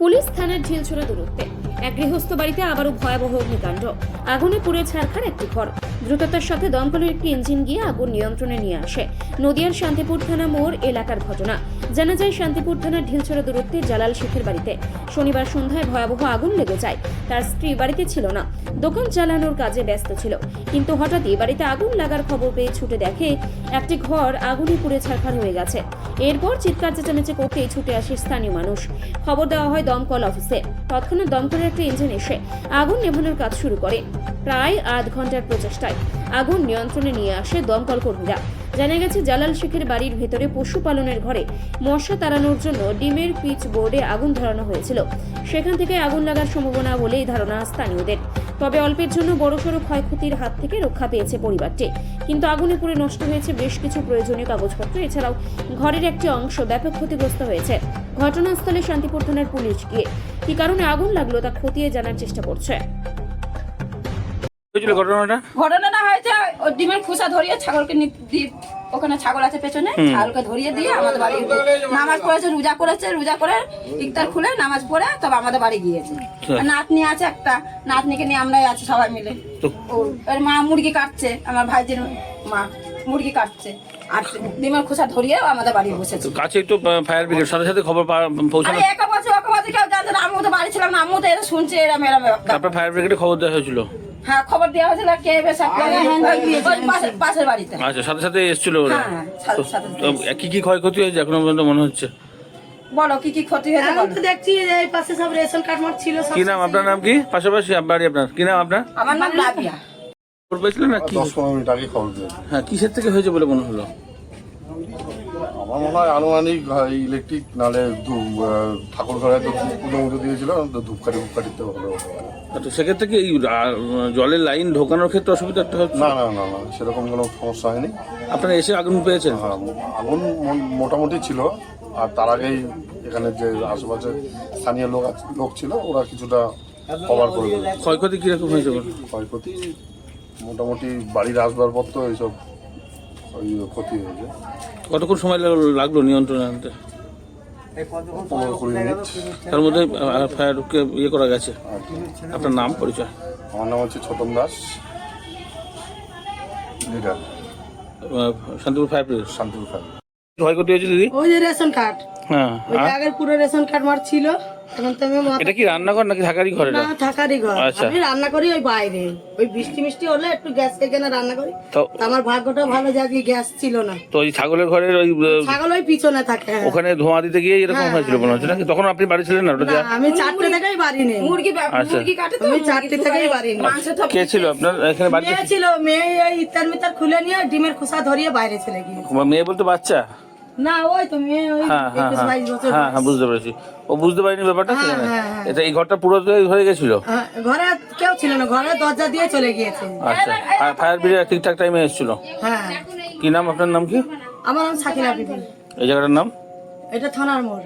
Police থানার ঢিলছোড়া দূরত্বে। এক গৃহস্থ বাড়িতে আবারও ভয়াবহ অগ্নিকাণ্ড। আগুনে পুড়ে ছারখার একটি ঘর। দ্রুততার সাথে দমকলের একটি ইঞ্জিন গিয়ে আগুন নিয়ন্ত্রণে নিয়ে আসে। নদিয়ার শান্তিপুর থানা মোড় এলাকার ঘটনা। জানা যায়, শান্তিপুর থানার ঢিলছোড়া দূরত্বে জালাল শেখের বাড়িতে শনিবার সন্ধ্যায় ভয়াবহ আগুন লেগে যায়। তার স্ত্রী বাড়িতে ছিল না। দোকান চালানোর কাজে ব্যস্ত ছিল। কিন্তু হঠাৎই বাড়িতে আগুন লাগার খবর পেয়ে ছুটে দেখে একটি ঘর আগুনে পুড়ে ছারখার হয়ে গেছে। এরপর চিৎকার চেঁচামেচি করতেই ছুটে আসে স্থানীয় মানুষ। খবর দেওয়া হয় দমকল অফিসে। তৎক্ষণাৎ দমকলের একটা ইঞ্জিন এসে আগুন নেভানোর কাজ শুরু করে। প্রায় আধ ঘণ্টার প্রচেষ্টায় আগুন নিয়ন্ত্রণে নিয়ে আসে দমকল কর্মীরা। জানা গেছে, জালাল শেখের বাড়ির ভেতরে পশুপালনের ঘরে মশা তাড়ানোর জন্য ডিমের পিচ বোর্ডে আগুন ধরানো হয়েছিল। সেখান থেকে আগুন লাগার সম্ভাবনা বলেই ধারণা স্থানীয়দের। তবে অল্পের জন্য বড়সড় ক্ষয়ক্ষতির হাত থেকে রক্ষা পেয়েছে পরিবারটি। কিন্তু আগুনে পুড়ে নষ্ট হয়েছে বেশ কিছু প্রয়োজনীয় কাগজপত্র। এছাড়াও ঘরের একটি অংশ ব্যাপক ক্ষতিগ্রস্ত হয়েছে। ঘটনাস্থলে শান্তিপুর থানার পুলিশ গিয়ে কি কারণে আগুন লাগল তা খতিয়ে জানার চেষ্টা করছে। হয়েছিল ঘটনাটা? ঘটনাটা হয়েছে ওই ডিমের খুসা ধরিয়ে ছাগলকে ওখানে ছাগল আছে পেছনে ছাগলকে ধরিয়ে দিয়ে আমাদের বাড়ি নামাজ পড়েছে রোজা করেছে রোজা করে ইফতার খুলে নামাজ পড়ে তবে আমাদের বাড়ি গিয়েছে। নাতনি আছে একটা নাতনিকে নিয়ে আমরাই আছি সবাই মিলে। মা মুরগি কাটছে আমার ভাইজির মা মুরগি কাটছে। আর ডিমের খোসা ধরিয়ে আমাদের বাড়ি বসেছে। কাছে একটু ফায়ার ব্রিগেড সাথে সাথে খবর পৌঁছানো একা বছর কেউ জানতো না আমিও তো বাড়ি ছিলাম না আমিও তো এটা শুনছে এরম এরম তারপর ফায়ার ব্রিগেডে খবর দেওয়া হয়েছিল? হ্যাঁ খবর দেওয়া হয়েছিল কে বেশ পাশের পাশের বাড়িতে। আচ্ছা সাথে সাথে এসেছিল ওরা। হ্যাঁ, সাথে সাথে কি কি ক্ষয়ক্ষতি হয়েছে এখনও পর্যন্ত মনে হচ্ছে? বলো কি কি ক্ষতি হয়েছে আমি তো দেখছি যে এই পাশে সব রেশন কার্ড মার ছিল কি নাম আপনার নাম কি? পাশাপাশি বাড়ি আপনার? কি নাম আপনার? আমার নাম লাভিয়া খবর পেয়েছিলেন না কি? দশ পনেরো মিনিট আগে খবর হ্যাঁ কিসের থেকে হয়েছে বলে মনে হলো? আমার মনে হয় আনুমানিক ইলেকট্রিক নালে ঠাকুর ঘরে তো পুজো মুজো দিয়েছিল ধূপকাঠি ফুপকাঠিতে হলো। তো সেক্ষেত্রে কি এই জলের লাইন ঢোকানোর ক্ষেত্রে অসুবিধা একটা হচ্ছে? না না না না সেরকম কোনো সমস্যা হয়নি। আপনারা এসে আগুন পেয়েছেন? হ্যাঁ, আগুন মোটামুটি ছিল আর তার আগেই এখানে যে আশেপাশে স্থানীয় লোক লোক ছিল ওরা কিছুটা কভার করে ক্ষয়ক্ষতি কীরকম হয়েছে ক্ষয়ক্ষতি মোটামুটি বাড়ির আসবাবপত্র এইসব ক্ষতি হয়েছে। কতক্ষণ সময় লাগলো- নিয়ন্ত্রণে আনতে? পনেরো কুড়ি মিনিট। তার মধ্যে ফায়ারকে ইয়ে করা গেছে? আপনার নাম পরিচয়? আমার নাম হচ্ছে Chhotan Das. Leader Shantipur fire brigade? Shantipur family ক্ষয়ক্ষতি হয়েছে দিদি? ওই যে রেশন কার্ড। হ্যাঁ ওই আগের পুরো রেশন কার্ড মার ছিল। এখন তো আমি এটা কি রান্নাঘর নাকি থাকারই ঘর না থাকারই ঘর। আচ্ছা। আমি রান্না করি ওই বাইরে। ওই বৃষ্টি মিষ্টি হলে একটু গ্যাস এখানে রান্না করি। তো আমার ভাগ্যটা ভালো যে আজকে গ্যাস ছিল না। তো ওই ছাগলের ঘরের ওই ছাগল ওই পিছনে থাকে হ্যাঁ। ওখানে ধোঁয়া দিতে গিয়ে এরকম হ্যাঁ, হয়েছিল মনে হচ্ছে নাকি? তখন আপনি বাড়ি ছিলেন না? ওটা না আমি চারটে থেকেই বাড়ি নেই। মুরগি আচ্ছা। মুরগি কাটে তো আমি চারটে। থেকেই বাড়ি নেই। মাংস তো কে ছিল আপনার? এখানে বাড়িতে মেয়ে ছিল মেয়ে ওই ইত্যার মিতার খুলে নিয়ে ডিমের খোসা ধরিয়ে বাইরে চলে গিয়েছে। মেয়ে বলতে বাচ্চা? না ওই তো হ্যাঁ হ্যাঁ হ্যাঁ। হ্যাঁ হ্যাঁ বুঝতে পেরেছি। ও বুঝতে পারিনি ব্যাপারটা ছিল না। এটা এই ঘরটা পুরো হয়ে গেছিল? হ্যাঁ, ঘরে কেউ ছিল না ঘরে দরজা দিয়ে চলে গিয়েছে। আচ্ছা। ফায়ার ব্রিগেড ঠিকঠাক টাইমে এসেছিল? হ্যাঁ। কি নাম আপনার নাম কি? আমার নাম সাকিনা বিবি। এই জায়গাটার নাম? এটা থানার মোড়।